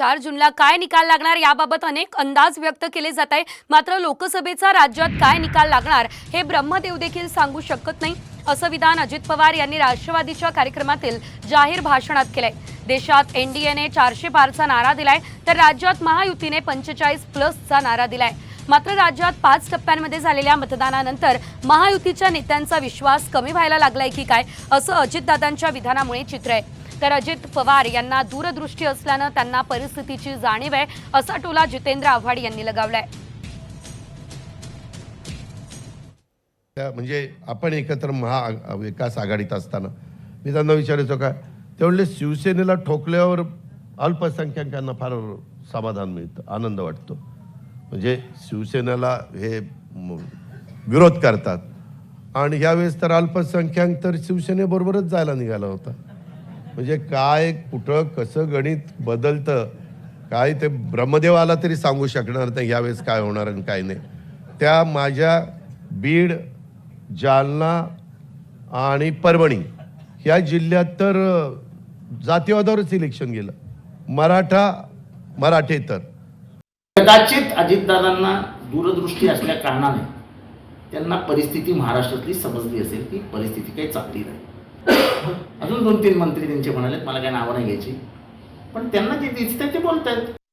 चार जूनला काय निकाल लागणार याबाबत अनेक अंदाज व्यक्त केले जात आहे मात्र लोकसभेचा राज्यात काय निकाल लागणार हे ब्रह्मदेव देखील सांगू शकत नाही असं विधान अजित पवार यांनी राष्ट्रवादीच्या कार्यक्रमातील जाहीर भाषणात केलंय. देशात एनडीएने चारशे पारचा नारा दिलाय तर राज्यात महायुतीने पंचेचाळीस प्लसचा नारा दिलाय. मात्र राज्यात पाच टप्प्यांमध्ये झालेल्या मतदानानंतर महायुतीच्या नेत्यांचा विश्वास कमी व्हायला लागलाय की काय असं अजितदादांच्या विधानामुळे चित्र आहे. तर अजित पवार यांना दूरदृष्टी असल्यानं त्यांना परिस्थितीची जाणीव आहे असा टोला जितेंद्र आव्हाड यांनी लगावलाय. त्या म्हणजे आपण एकत्र महाविकास आघाडीत असताना मी त्यांना विचारायचो का त्यावेळेस शिवसेनेला ठोकल्यावर अल्पसंख्याकांना फार समाधान मिळतं आनंद वाटतो. म्हणजे शिवसेनेला हे विरोध करतात. आणि यावेळेस तर अल्पसंख्याक तर शिवसेनेबरोबरच जायला निघाला होता. म्हणजे काय कुठं कसं गणित बदलतं काय ते ब्रह्मदेवाला तरी सांगू शकणार नाही यावेळेस काय होणार आणि काय नाही. त्या माझ्या बीड जालना आणि परभणी ह्या जिल्ह्यात तर जातीवादावरच इलेक्शन गेलं. मराठा मराठे तर. कदाचित अजितदादांना दूरदृष्टी असल्या कारणाने त्यांना परिस्थिती महाराष्ट्रातली समजली असेल की परिस्थिती काही चांगली नाही. दोन तीन मंत्री त्यांचे म्हणाले मला काही नावं नाही घ्यायची. पण त्यांना जे दिसतंय ते बोलतायत.